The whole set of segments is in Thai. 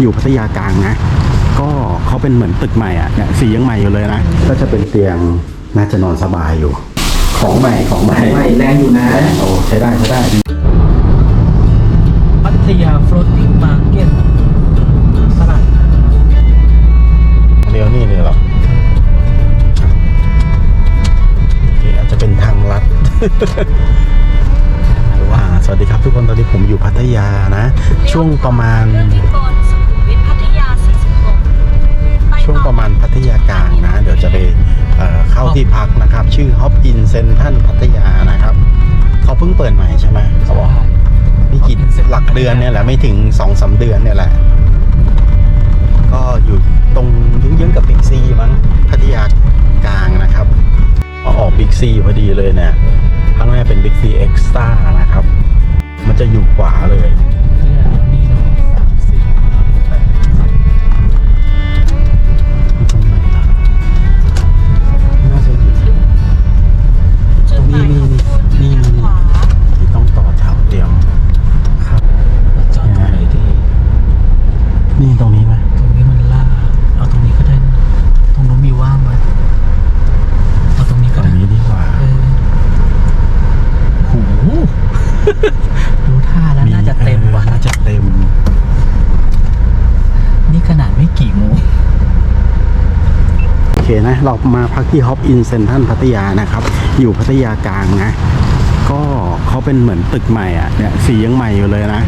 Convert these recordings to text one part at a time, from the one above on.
อยู่พัทยากลางนะ ก็เขาเป็นเหมือนตึกใหม่อะเนี่ยสียังใหม่อยู่เลยนะ ก็จะเป็นเตียงน่าจะนอนสบายอยู่ ของใหม่ของใหม่ใหม่แรงอยู่นะโอ้ใช้ได้ใช้ได้พัทยา floating market ตลาดเลี้ยวนี่เลยเหรอโอเคอาจจะเป็นทางลัดว่าสวัสดีครับทุกคนตอนนี้ผมอยู่พัทยานะ ช่วงประมาณ ช่วงประมาณพัทยากลางนะ เดี๋ยวจะไปเเข้าที่พักนะครับ ชื่อ Hop In Central พัทยานะครับ เขาเพิ่งเปิดใหม่ใช่ไหมเขาบอกนี่กี่หลักเดือนเนี่ยแหละไม่ถึงสองสาเดือนเนี่ยแหละ ก็อยู่ตรงเยื้องๆกับบิ๊กซีมั้งพัทยากลางนะครับเอาออกบิ๊กซีพอดีเลยเนี่ยข้างหน้าเป็นบิ๊กซีเอ็กซ์ต้านะครับ มันจะอยู่ขวาเลย เคนะ เรามาพักที่ฮอปอินเซนทันพัทยานะครับ อยู่พัทยากลางนะ ก็เขาเป็นเหมือนตึกใหม่อะเนี่ยสียังใหม่อยู่เลยนะ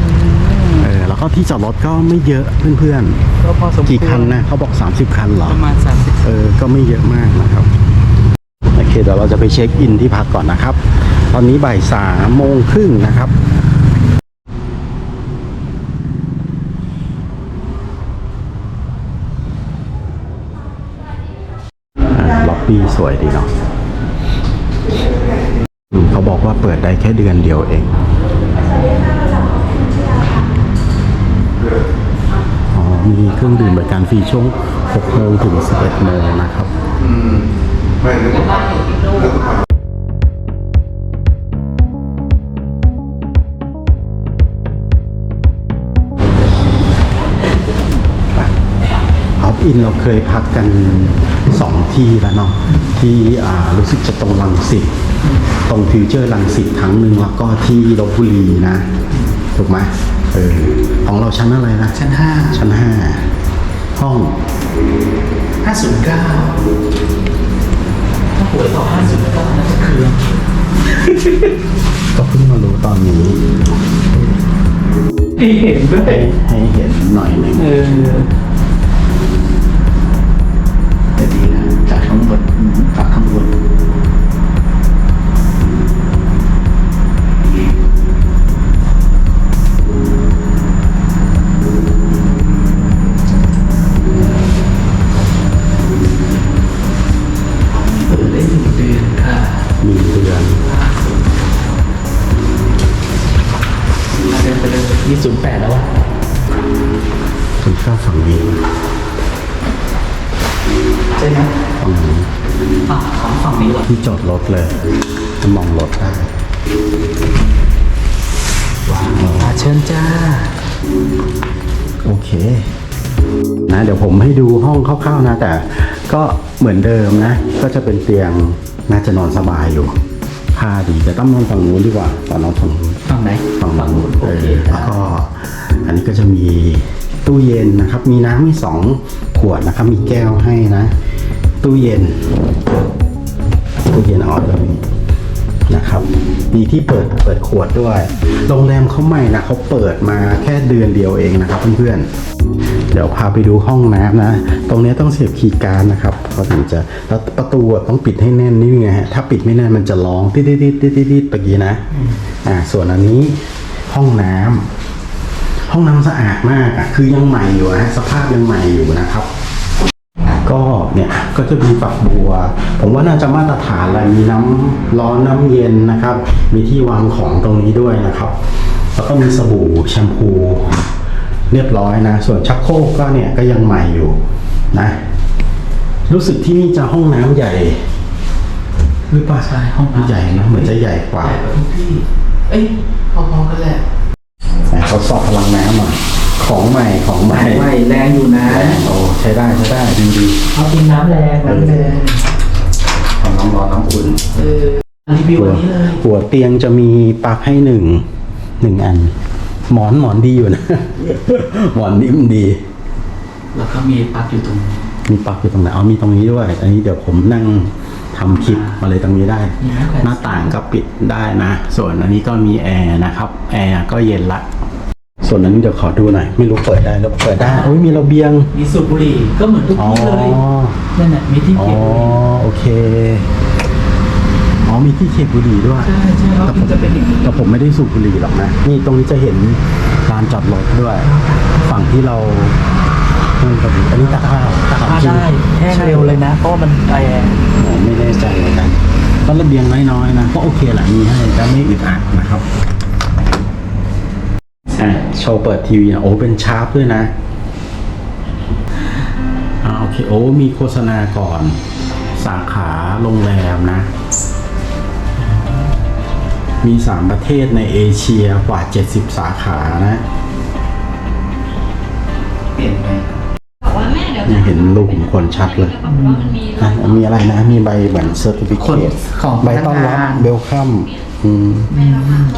เออ แล้วก็ที่จอดรถก็ไม่เยอะเพื่อนก็พอสมควรๆกี่คันนะเขาบอก 30 คันเหรอ ประมาณสามสิบเออ ก็ไม่เยอะมากนะครับ โอเค เดี๋ยวเราจะไปเช็คอินที่พักก่อนนะครับ ตอนนี้บ่ายสามโมงครึ่งนะครับ ปี้สวยดีเนาะเขาบอกว่าเปิดได้แค่เดือนเดียวเองอ๋อมีเครื่องดื่มบริการฟรีช่วง6โมงถึง 11โมงนะครับฮอปอินเราเคยพักกันสอง ที่แล้วเนาะที่อ่ารู้สึกจะตรงลังสิตตรงฟิวเจอร์ลังสิตครั้งหนึ่งแล้วก็ที่ลบบุรีนะ ถูกไหมเออของเราชั้นอะไรนะ ชั้นห้าชั้นห้าห้องห้าศูนย์เก้าถ้าหวยต่อห้าศูนย์เก้าน่าจะเครืองก็เพิ่งมารู้ตอนนี้ให้เห็นด้วยให้ให้เห็นหน่อยหนึ่ง 08 แล้ววะคุณข้าฝั่งนี้ใช่ไหมฝั่งนี้ฝั่งของฝั่งนี้เหรอที่จอดรถเลย จะมองรถได้ว้าวาเชิญจ้า โอเคนะเดี๋ยวผมให้ดูห้องคร่าวๆนะ แต่ก็เหมือนเดิมนะ ก็จะเป็นเตียงน่าจะนอนสบายอยู่ ผ้าดีจะต้องนอนฝั่งนู้นดีกว่าตอนนอนฝั่งนู้นฝั่งไหนฝั่งนู้นโอเอเคอแล้วก็อันนี้ก็จะมีตู้เย็นนะครับ มีน้ำให้สองขวดนะครับ มีแก้วให้นะ ตู้เย็น ตู้เย็นออดก็มีนะครับมีที่เปิดเปิดขวดด้วย โรงแรมเขาใหม่นะเขาเปิดมาแค่เดือนเดียวเองนะครับเพื่อนๆ เดี๋ยวพาไปดูห้องน้ำนะ ตรงนี้ต้องเสียบคีย์การ์ดนะครับเขาถึงจะแล้วประตูต้องปิดให้แน่นนี่ไงฮะถ้าปิดไม่แน่นมันจะร้องติดติดติดติดติดเมื่อกี้นะอ่าส่วนอันนี้ห้องน้ำห้องน้ำสะอาดมากอะคือยังใหม่อยู่นะสภาพยังใหม่อยู่นะครับ ก็เนี่ยก็จะมีฝักบัว ผมว่าน่าจะมาตรฐานอะไรมีน้ำร้อนน้ำเย็นนะครับ มีที่วางของตรงนี้ด้วยนะครับ แล้วก็มีสบู่แชมพู เรียบร้อยนะ ส่วนชักโครกก็เนี่ยก็ยังใหม่อยู่นะ รู้สึกที่นี่จะห้องน้ำใหญ่ หรือเปล่าใช่ห้องน้ำ ใหญ่นะเหมือนจะใหญ่กว่าใหญ่กว่าทุกที่ เอ้ยพอๆกันแหละไหนทดสอบพลังน้ำหน่อยของใหม่ของใหม่ไม่แรงอยู่นะโอ้ใช้ได้ใช้ได้ดีดีเอากินน้ำแรงน้ำแรงของน้ำร้อนน้ำอุ่นเออรีวิวหัวอันนี้เลยหัวเตียงจะมีปลั๊กให้หนึ่งหนึ่งอัน หมอนหมอนดีอยู่นะ หมอนนิ่มดีแล้วก็มีปลั๊กอยู่ตรงนี้มีปลั๊กอยู่ตรงไหนอ๋อมีตรงนี้ด้วย อันนี้เดี๋ยวผมนั่งทำคลิปมาเลยตรงนี้ได้ มีไหมแขวนหน้าต่างก็ปิดได้นะ ส่วนอันนี้ก็มีแอร์นะครับ แอร์ก็เย็นละ ส่วนอันนี้เดี๋ยวขอดูหน่อย ไม่รู้เปิดได้หรือเปิดได้โอ้ยมีระเบียง มีสูบบุหรี่ก็เหมือนทุกอ๋อ ที่เลยนั่นแหละมีที่อ๋อ เก็บบุหรี่โอเค อ๋อมีที่เก็บบุหรี่ด้วยใช่ใช่เขาถึงจะเป็นอย่างนี้ แต่ผมไม่ได้สูบบุหรี่หรอกนะนี่ตรงนี้จะเห็นลานจอดรถด้วย ฝั่งที่เรานั่นก็ดีอันนี้ตากผ้าตากถ้าจริงได้แห้งเร็วเลยนะ เพราะว่ามันแอร์ผมไม่แน่ใจเหมือนกันก็ระเบียงน้อยๆนะก็โอเคแหละมีให้แต่ไม่อึดอัดนะครับอะโชว์เปิดทีวีนะโอ้เป็นชาร์ปด้วยนะอ่าโอเคโอ้มีโฆษณาก่อน สาขาโรงแรมนะ มีสามประเทศในเอเชียกว่า 70 สาขานะเปลี่ยนไปบอกว่าแม่เดี๋ยวเนี่ยเห็นรูปของคนชัดเลยปรากฏว่ามันมีอะมีอะไรนะ มีใบเหมือนเซอร์ติฟิเคคนตของใบต้อนรับพนักงาน เบลคัมอืม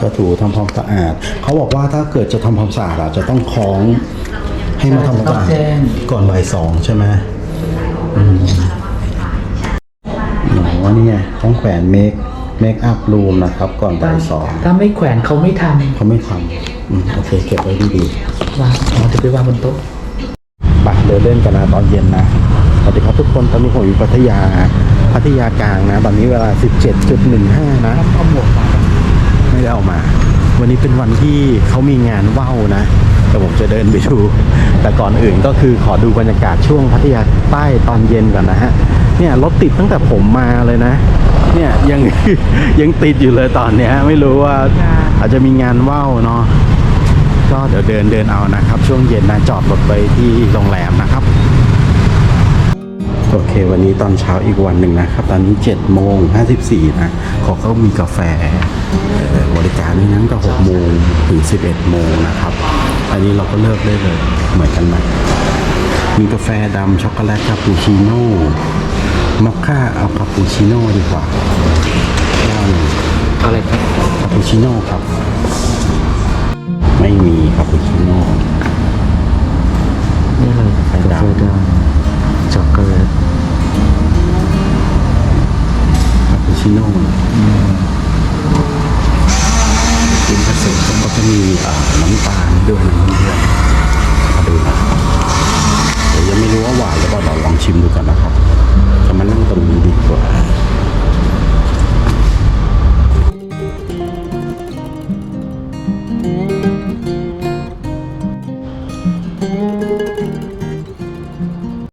จะถูทำความสะอาด เขาบอกว่าถ้าเกิดจะทำความสะอาดอะจะต้องคล้องให้มาทำความสะอาดต้องแจ้ง ก่อนบ่ายสองใช่ไหมอืมอ๋อนี่ไงต้องแขวนเมค เมคอัพรูมนะครับ ก่อนบ่ายสองถ้าไม่แขวนเขาไม่ทเขาไม่ทำอืมโอเค เก็บไว้ดีๆำวางอ๋อจะไปวางบนโต๊ะไปเดินเล่นกันนะตอนเย็นนะสวัสดีครับทุกคนตอนนี้ผมอยู่พัทยาพัทยากลางนะตอนนี้เวลา 17.15 นะเอาหมวกมาไม่ได้เอามา วันนี้เป็นวันที่เขามีงานว่าวนะแต่ผมจะเดินไปดู แต่ก่อนอื่นก็คือขอดูบรรยากาศช่วงพัทยาใต้ตอนเย็นก่อนนะฮะเนี่ยรถติดตั้งแต่ผมมาเลยนะ เนี่ยยัง ยังติดอยู่เลยตอนเนี้ย ไม่รู้ว่าอาจจะมีงานว่าวเนาะก็เดี๋ยวเดินเดินเอานะครับ ช่วงเย็นนะจอดรถไปที่โรงแรมนะครับโอเค วันนี้ตอนเช้าอีกวันหนึ่งนะครับ ตอนนี้7โมง54นะเขาก็มีกาแฟเอ่อบริการด้วยนั้นก็6โมงถึง11โมงนะครับ อันนี้เราก็เลิกได้เลยเหมือนกันไหมมีกาแฟดำช็อกโกแลตคาปูชิโน่ มอคค่าเอาคาปูชิโน่ดีกว่าแก้วหนึ่งอะไรครับคาปูชิโน่ครับ ไม่มีคาปูชิโน่นี่เลยกาแฟดำช็อกโกแลตคาปูชิโน่กินผสมก็จะมีเอ่อน้ำตาลด้วยนะเพื่อนๆมาดูนะเดี๋ยวยังไม่รู้ว่าหวานหรือเปล่าเราลองชิมดูกัน